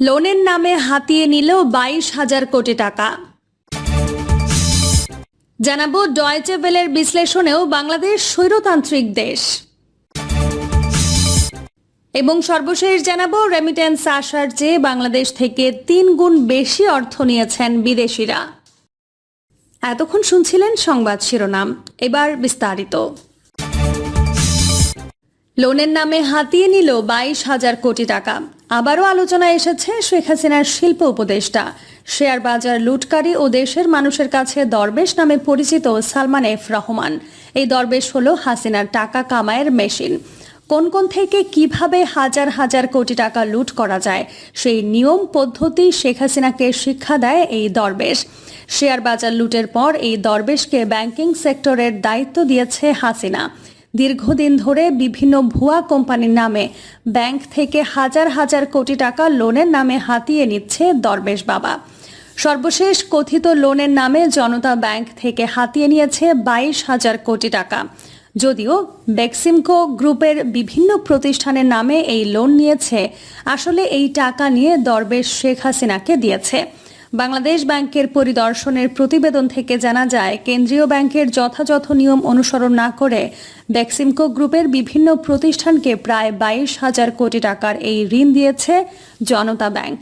লোনের নামে হাতিয়ে নিল বাইশ হাজার কোটি টাকা। জানাব ডয়েচে বেলের বিশ্লেষণেও বাংলাদেশ স্বৈরতান্ত্রিক দেশ। এবং সর্বশেষ জানাব রেমিটেন্স আসার চেয়ে বাংলাদেশ থেকে তিন গুণ বেশি অর্থ নিয়েছেন বিদেশিরা। এতক্ষণ শুনছিলেন সংবাদ শিরোনাম। এবার বিস্তারিত। লোনের নামে হাতিয়ে নিল বাইশ হাজার কোটি টাকা। আবারও আলোচনায় এসেছে শেখ হাসিনার শিল্প উপদেষ্টা। শেয়ার বাজার লুটকারী ও দেশের মানুষের কাছে দরবেশ নামে পরিচিত সালমান এফ রহমান। এই দরবেশ হল হাসিনার টাকা কামায়ের মেশিন। কোন কোন থেকে কীভাবে হাজার হাজার কোটি টাকা লুট করা যায়, সেই নিয়ম পদ্ধতি শেখ হাসিনাকে শিক্ষা দেয় এই দরবেশ। শেয়ার বাজার লুটের পর এই দরবেশকে ব্যাংকিং সেক্টরের দায়িত্ব দিয়েছে হাসিনা। দীর্ঘদিন ধরে বিভিন্ন ভুয়া কোম্পানির নামে ব্যাংক থেকে হাজার হাজার কোটি টাকা লোনের নামে হাতিয়ে নিচ্ছে দরবেশ বাবা। সর্বশেষ কথিত লোনের নামে জনতা ব্যাংক থেকে হাতিয়ে নিয়েছে বাইশ হাজার কোটি টাকা। যদিও বেক্সিমকো গ্রুপের বিভিন্ন প্রতিষ্ঠানের নামে এই লোন নিয়েছে। আসলে এই টাকা নিয়ে দরবেশ শেখ হাসিনাকে দিয়েছে। বাংলাদেশ ব্যাংকের পরিদর্শনের প্রতিবেদন থেকে জানা যায়, কেন্দ্রীয় ব্যাংকের যথাযথ নিয়ম অনুসরণ না করে বেক্সিমকো গ্রুপের বিভিন্ন প্রতিষ্ঠানকে প্রায় বাইশ হাজার কোটি টাকার এই ঋণ দিয়েছে জনতা ব্যাংক।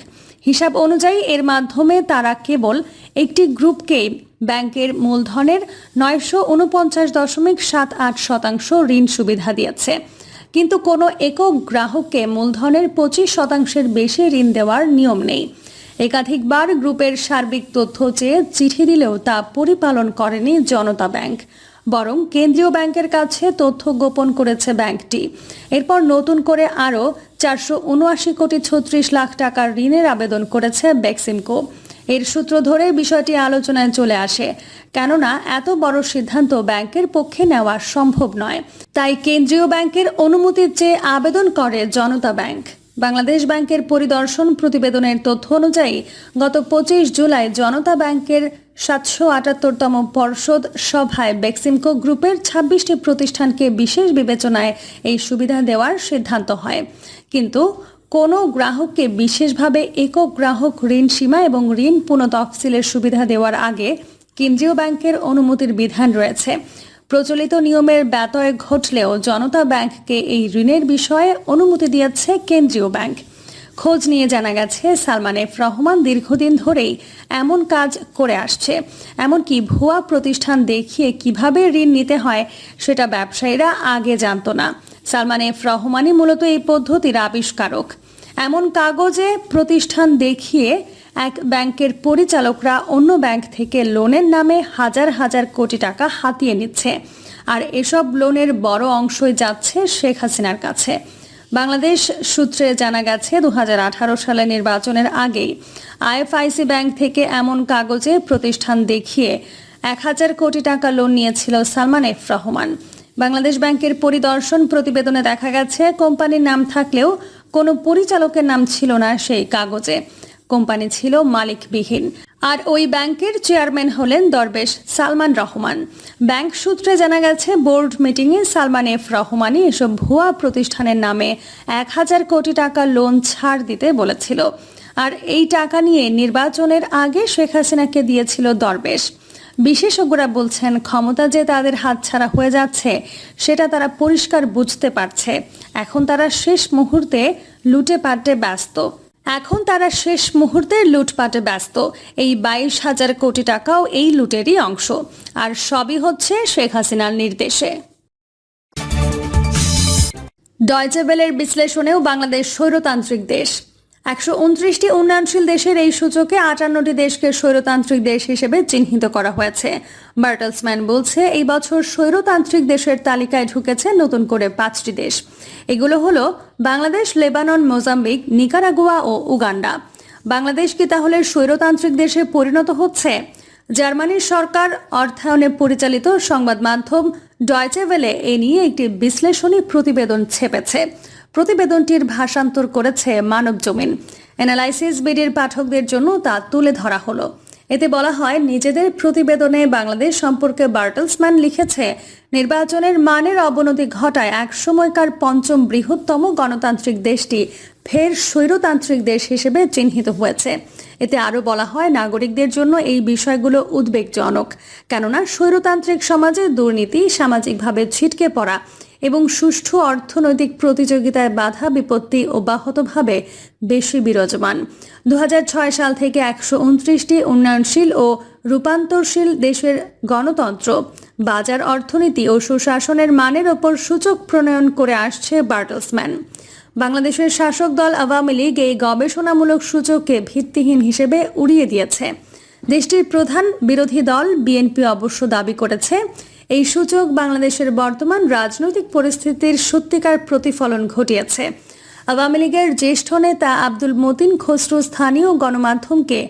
হিসাব অনুযায়ী এর মাধ্যমে তারা কেবল একটি গ্রুপকে ব্যাংকের মূলধনের নয়শো উনপঞ্চাশ দশমিক সাত আট শতাংশ ঋণ সুবিধা দিয়েছে। কিন্তু কোনো একক গ্রাহককে মূলধনের পঁচিশ শতাংশের বেশি ঋণ দেওয়ার নিয়ম নেই। একাধিকবার গ্রুপের সার্বিক তথ্য চেয়ে চিঠি দিলেও তা পরিপালন করেনি জনতা ব্যাংক। বরং কেন্দ্রীয় ব্যাংকের কাছে তথ্য গোপন করেছে ব্যাংকটি। এরপর নতুন করে আরও চারশো উনআশি কোটি ছত্রিশ লাখ টাকার ঋণের আবেদন করেছে বেক্সিমকো। এর সূত্র ধরে বিষয়টি আলোচনায় চলে আসে, কেননা এত বড় সিদ্ধান্ত ব্যাংকের পক্ষে নেওয়া সম্ভব নয়। তাই কেন্দ্রীয় ব্যাংকের অনুমতির চেয়ে আবেদন করে জনতা ব্যাংক। বাংলাদেশ ব্যাংকের পরিদর্শন প্রতিবেদনের তথ্য অনুযায়ী, গত পঁচিশ জুলাই জনতা ব্যাংকের সাতশো আটাত্তরতম পর্ষদ সভায় বেক্সিমকো গ্রুপের ছাব্বিশটি প্রতিষ্ঠানকে বিশেষ বিবেচনায় এই সুবিধা দেওয়ার সিদ্ধান্ত হয়। কিন্তু কোনো গ্রাহককে বিশেষভাবে একক গ্রাহক ঋণ সীমা এবং ঋণ পুনঃ তফসিলের সুবিধা দেওয়ার আগে কেন্দ্রীয় ব্যাংকের অনুমতির বিধান রয়েছে। প্রচলিত নিয়মের ব্যতয় ঘটলেও জনতা ব্যাংককে এই ঋণের বিষয়ে অনুমতি দিয়েছে কেন্দ্রীয় ব্যাংক। খোঁজ নিয়ে জানা গেছে, সালমান এফ রহমান দীর্ঘদিন ধরেই এমন কাজ করে আসছে। এমনকি ভুয়া প্রতিষ্ঠান দেখিয়ে কীভাবে ঋণ নিতে হয় সেটা ব্যবসায়ীরা আগে জানতো না। সালমান এফ রহমানই মূলত এই পদ্ধতির আবিষ্কারক। এমন কাগজে প্রতিষ্ঠান দেখিয়ে এক ব্যাংকের পরিচালকরা অন্য ব্যাংক থেকে লোনের নামে হাজার হাজার কোটি টাকা হাতিয়ে নিচ্ছে। আর এসব লোনের বড় অংশই যাচ্ছে শেখ হাসিনার কাছে। বাংলাদেশ সূত্রে জানা গেছে দু সালে নির্বাচনের আগেই আইএফআইসি ব্যাংক থেকে এমন কাগজে প্রতিষ্ঠান দেখিয়ে এক হাজার কোটি টাকা লোন নিয়েছিল সালমান এফ রহমান। বাংলাদেশ ব্যাংকের পরিদর্শন প্রতিবেদনে দেখা গেছে, কোম্পানির নাম থাকলেও কোনো পরিচালকের নাম ছিল না সেই কাগজে। কোম্পানি ছিল মালিকবিহীন। আর ওই ব্যাংকের চেয়ারম্যান হলেন দরবেশ সালমান রহমান। ব্যাংক সূত্রে জানা গেছে, বোর্ড মিটিংয়ে সালমান এফ রহমানই এসব ভুয়া প্রতিষ্ঠানের নামে এক হাজার কোটি টাকা লোন ছাড় দিতে বলেছিল। আর এই টাকা নিয়ে নির্বাচনের আগে শেখ হাসিনাকে দিয়েছিল দরবেশ। বিশেষজ্ঞরা বলছেন, ক্ষমতা যে তাদের হাতছাড়া হয়ে যাচ্ছে, সেটা তারা পরিষ্কার বুঝতে পারছে। এখন তারা শেষ মুহূর্তে লুটে পাটে ব্যস্ত। এখন তারা শেষ মুহূর্তে লুটপাটে ব্যস্ত। এই বাইশ হাজার কোটি টাকাও এই লুটেরই অংশ। আর সবই হচ্ছে শেখ হাসিনার নির্দেশে। ডয়চেবেলের বিশ্লেষণেও বাংলাদেশ স্বৈরতান্ত্রিক দেশ। একশো উনত্রিশটি উন্নয়নশীল দেশের এই সূচকে আটান্নটি দেশকে স্বৈরতান্ত্রিক দেশ হিসেবে চিহ্নিত করা হয়েছে। বার্টলসম্যান বলছে, এই বছর স্বৈরতান্ত্রিক দেশের তালিকায় ঢুকেছে নতুন করে পাঁচটি দেশ। এগুলো হলো বাংলাদেশ, লেবানন, মোজাম্বিক, নিকারাগুয়া ও উগান্ডা। বাংলাদেশ কি তাহলে স্বৈরতান্ত্রিক দেশে পরিণত হচ্ছে? জার্মানির সরকার অর্থায়নে পরিচালিত সংবাদ মাধ্যম ডয়চে ভেলে এ নিয়ে একটি বিশ্লেষণী প্রতিবেদন ছেপেছে। প্রতিবেদনটির ভাষান্তর করেছে মানব জমিন। অ্যানালাইসিস বিডির পাঠকদের জন্য তা তুলে ধরা হলো। এতে বলা হয়, নিজেদের প্রতিবেদনে বাংলাদেশ সম্পর্কে বার্টলসম্যান লিখেছে, নির্বাচনের মানের অবনতি ঘটায় এক সময়কার পঞ্চম বৃহত্তম গণতান্ত্রিক দেশটি, ফের স্বৈরতান্ত্রিক দেশ হিসেবে চিহ্নিত হয়েছে। এতে আরও বলা হয়, নাগরিকদের জন্য এই বিষয়গুলো উদ্বেগজনক। কেননা, স্বৈরতান্ত্রিক সমাজে দুর্নীতি সামাজিকভাবে ছিটকে পড়া এবং সুষ্ঠু অর্থনৈতিক প্রতিযোগিতায় বাধা, বিপত্তি অব্যাহতভাবে বেশি বিরাজমান। দুহাজার ছয় সাল থেকে একশো উনত্রিশটি উন্নয়নশীল ও রূপান্তরশীল দেশের গণতন্ত্র, বাজার অর্থনীতি ও সুশাসনের মানের ওপর সূচক প্রণয়ন করে আসছে বার্টলসম্যান। বাংলাদেশের শাসক দল আওয়ামী লীগ এই গবেষণামূলক সূচককে ভিত্তিহীন হিসেবে উড়িয়ে দিয়েছে। দেশটির প্রধান বিরোধী দল বিএনপি অবশ্য দাবি করেছে এই সূচক বাংলাদেশের বর্তমান রাজনৈতিক পরিস্থিতির সত্যিকার প্রতিফলন ঘটিয়েছে। আওয়ামী লীগের জ্যেষ্ঠ নেতা আব্দুল মতিন খসরু স্থানীয় গণমাধ্যমকে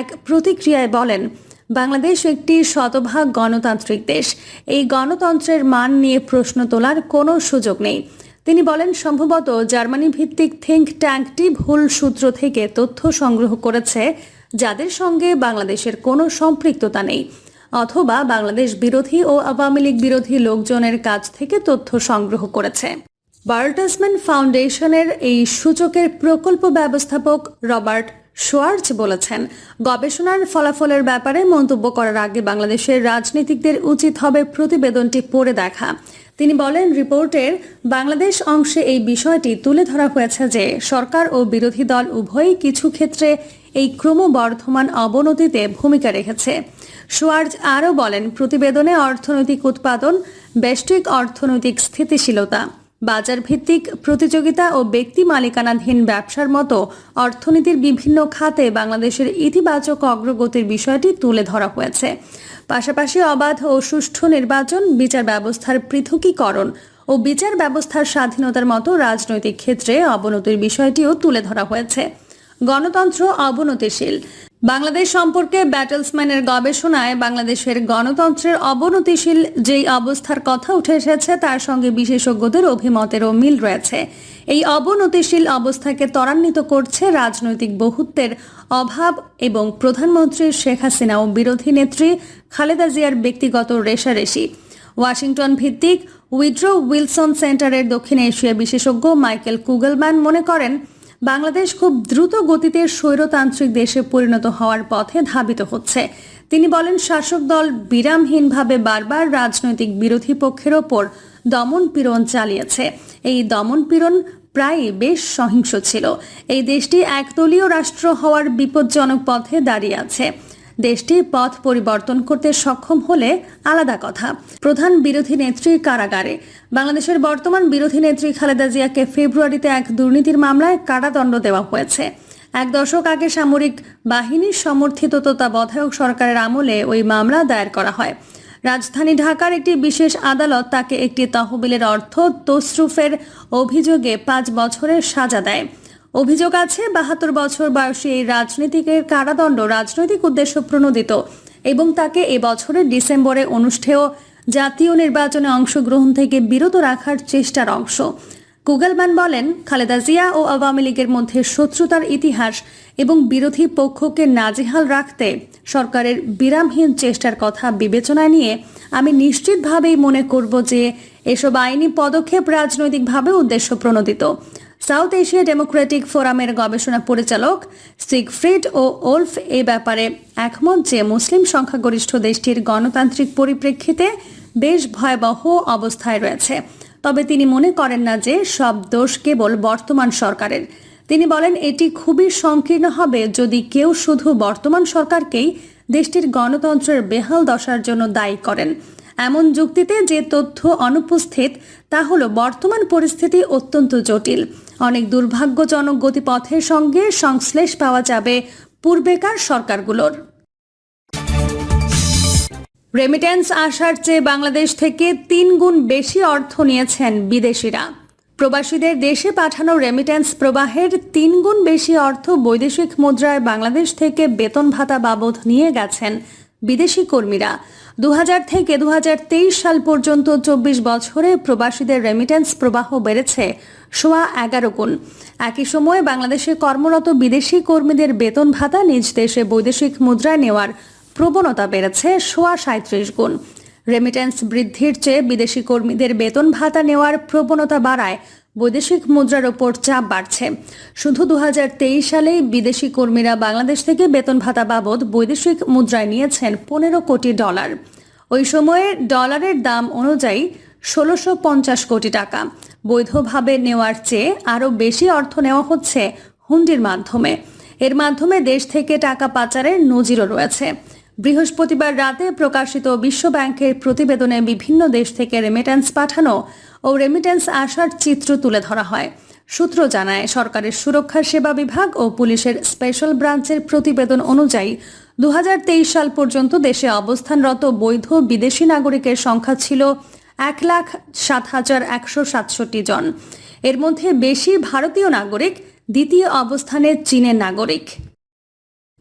এক প্রতিক্রিয়ায় বলেন, বাংলাদেশ একটি শতভাগ গণতান্ত্রিক দেশ। এই গণতন্ত্রের মান নিয়ে প্রশ্ন তোলার কোনো সুযোগ নেই। তিনি বলেন, সম্ভবত জার্মানি ভিত্তিক থিঙ্ক ট্যাঙ্কটি ভুল সূত্র থেকে তথ্য সংগ্রহ করেছে, যাদের সঙ্গে বাংলাদেশের কোনো সম্পৃক্ততা নেই। অথবা বাংলাদেশ বিরোধী ও আওয়ামী লীগ বিরোধী লোকজনের কাছ থেকে তথ্য সংগ্রহ করেছে। বার্টাসম্যান ফাউন্ডেশনের এই সূচকের প্রকল্প ব্যবস্থাপক রবার্ট সোয়ার্চ বলেছেন, গবেষণার ফলাফলের ব্যাপারে মন্তব্য করার আগে বাংলাদেশের রাজনীতিকদের উচিত হবে প্রতিবেদনটি পড়ে দেখা। তিনি বলেন, রিপোর্টের বাংলাদেশ অংশে এই বিষয়টি তুলে ধরা হয়েছে যে সরকার ও বিরোধী দল উভয়ই কিছু ক্ষেত্রে এই ক্রমবর্ধমান অবনতিতে ভূমিকা রেখেছে। সোয়ার্জ আরও বলেন, প্রতিবেদনে অর্থনৈতিক উৎপাদন ব্যষ্টিক অর্থনৈতিক স্থিতিশীলতা। বাজার ভিত্তিক প্রতিযোগিতা ও ব্যক্তি মালিকানাধীন ব্যবসার মতো অর্থনীতির বিভিন্ন খাতে বাংলাদেশের ইতিবাচক অগ্রগতির বিষয়টি তুলে ধরা হয়েছে। পাশাপাশি অবাধ ও সুষ্ঠু নির্বাচন, বিচার ব্যবস্থার পৃথকীকরণ ও বিচার ব্যবস্থার স্বাধীনতার মতো রাজনৈতিক ক্ষেত্রে অবনতির বিষয়টিও তুলে ধরা হয়েছে। গণতন্ত্র অবনতিশীল। বাংলাদেশ সম্পর্কে ব্যাটেলসম্যানের গবেষণায় বাংলাদেশের গণতন্ত্রের অবনতিশীল যেই অবস্থার কথা উঠে এসেছে, তার সঙ্গে বিশেষজ্ঞদের অভিমতেরও মিল রয়েছে। এই অবনতিশীল অবস্থাকে ত্বরান্বিত করছে রাজনৈতিক বহুত্বের অভাব এবং প্রধানমন্ত্রী শেখ হাসিনা ও বিরোধী নেত্রী খালেদা জিয়ার ব্যক্তিগত রেশারেশি ওয়াশিংটন ভিত্তিক উইড্রো উইলসন সেন্টারের দক্ষিণ এশিয়া বিশেষজ্ঞ মাইকেল কুগলম্যান মনে করেন বাংলাদেশ খুব দ্রুত গতিতে স্বৈরতান্ত্রিক দেশে পরিণত হওয়ার পথে ধাবিত হচ্ছে। তিনি বলেন, শাসক দল বিরামহীনভাবে বারবার রাজনৈতিক বিরোধী পক্ষের ওপর দমন পীড়ন চালিয়েছে। এই দমন পীড়ন প্রায় বেশ সহিংস ছিল। এই দেশটি একদলীয় রাষ্ট্র হওয়ার বিপজ্জনক পথে দাঁড়িয়ে আছে। দেশটি পথ পরিবর্তন করতে সক্ষম হলে আলাদা কথা। প্রধান বিরোধী নেত্রী কারাগারে। বাংলাদেশের বর্তমান বিরোধী নেত্রী খালেদা জিয়াকে ফেব্রুয়ারিতে এক দুর্নীতির মামলায় কারাদণ্ড দেওয়া হয়েছে। এক দশক আগে সামরিক বাহিনীর সমর্থিত তত্ত্বাবধায়ক সরকারের আমলে ওই মামলা দায়ের করা হয়। রাজধানী ঢাকার একটি বিশেষ আদালত তাকে একটি তহবিলের অর্থ তসরুফের অভিযোগে পাঁচ বছরের সাজা দেয়। অভিযোগ আছে, বাহাত্তর বছর বয়সী এই রাজনীতিকের কারাদণ্ড রাজনৈতিক উদ্দেশ্য প্রণোদিত এবং তাকে এবছরের ডিসেম্বরে অনুষ্ঠেয় জাতীয় নির্বাচনে অংশগ্রহণ থেকে বিরত রাখার চেষ্টার অংশ। গুগলম্যান বলেন, খালেদা জিয়া ও আওয়ামী লীগের মধ্যে শত্রুতার ইতিহাস এবং বিরোধী পক্ষকে নাজেহাল রাখতে সরকারের বিরামহীন চেষ্টার কথা বিবেচনায় নিয়ে আমি নিশ্চিতভাবেই মনে করব যে এসব আইনি পদক্ষেপ রাজনৈতিকভাবে উদ্দেশ্য প্রণোদিত। সাউথ এশিয়া ডেমোক্রেটিক ফোরামের গবেষণা পরিচালক সিগফ্রিড ও ওলফ এ ব্যাপারে একমত যে মুসলিম সংখ্যাগরিষ্ঠ দেশটির গণতান্ত্রিক পরিপ্রেক্ষিতে বেশ ভয়াবহ অবস্থায় রয়েছে। তবে তিনি মনে করেন না যে সব দোষ কেবল বর্তমান সরকারের। তিনি বলেন, এটি খুবই সংকীর্ণ হবে যদি কেউ শুধু বর্তমান সরকারকেই দেশটির গণতন্ত্রের বেহাল দশার জন্য দায়ী করেন। এমন যুক্তিতে যে তথ্য অনুপস্থিত, তা হল বর্তমান পরিস্থিতি অত্যন্ত জটিল। অনেক দুর্ভাগ্যজনক গতিপথের সঙ্গে সংশ্লেষ পাওয়া যাবে পূর্বেকার সরকারগুলোর। রেমিটেন্স আসার চেয়ে বাংলাদেশ থেকে তিন গুণ বেশি অর্থ নিয়েছেন বিদেশিরা। প্রবাসীদের দেশে পাঠানো রেমিটেন্স প্রবাহের তিন গুণ বেশি অর্থ বৈদেশিক মুদ্রায় বাংলাদেশ থেকে বেতন ভাতা বাবদ নিয়ে গেছেন বিদেশি কর্মীরা। দু হাজার থেকে দুহাজার তেইশ সাল পর্যন্ত চব্বিশ বছরে প্রবাসীদের রেমিটেন্স প্রবাহ বেড়েছে সোয়া এগারো গুণ। একই সময়ে বাংলাদেশে কর্মরত বিদেশি কর্মীদের বেতন ভাতা নিজ দেশে বৈদেশিক মুদ্রায় নেওয়ার প্রবণতা বেড়েছে সোয়া সাঁত্রিশ গুণ। রেমিটেন্স বৃদ্ধির চেয়ে বিদেশি কর্মীদের বেতন ভাতা নেওয়ার প্রবণতা বাড়ায় বৈদেশিক মুদ্রার ওপর চাপ বাড়ছে। শুধু দু সালে বিদেশি কর্মীরা বাংলাদেশ থেকে বেতন ভাতা বাবদ বৈদেশিক মুদ্রায় নিয়েছেন পনেরো কোটি ডলার। ওই সময়ে ডলারের দাম অনুযায়ী ষোলোশো পঞ্চাশ কোটি টাকা। বৈধভাবে নেওয়ার চেয়ে আরও বেশি অর্থ নেওয়া হচ্ছে হুন্ডির মাধ্যমে। এর মাধ্যমে দেশ থেকে টাকা পাচারের নজিরও রয়েছে। বৃহস্পতিবার রাতে প্রকাশিত বিশ্ব ব্যাংকের প্রতিবেদনে বিভিন্ন দেশ থেকে রেমিট্যান্স পাঠানো ও রেমিট্যান্স আসার চিত্র তুলে ধরা হয়। সূত্র জানায়, সরকারের সুরক্ষা সেবা বিভাগ ও পুলিশের স্পেশাল ব্রাঞ্চের প্রতিবেদন অনুযায়ী দু হাজার তেইশ সাল পর্যন্ত দেশে অবস্থানরত বৈধ বিদেশি নাগরিকের সংখ্যা ছিল এক লাখ সাত হাজার একশো সাতষট্টি জন। এর মধ্যে বেশি ভারতীয় নাগরিক, দ্বিতীয় অবস্থানে চীনের নাগরিক।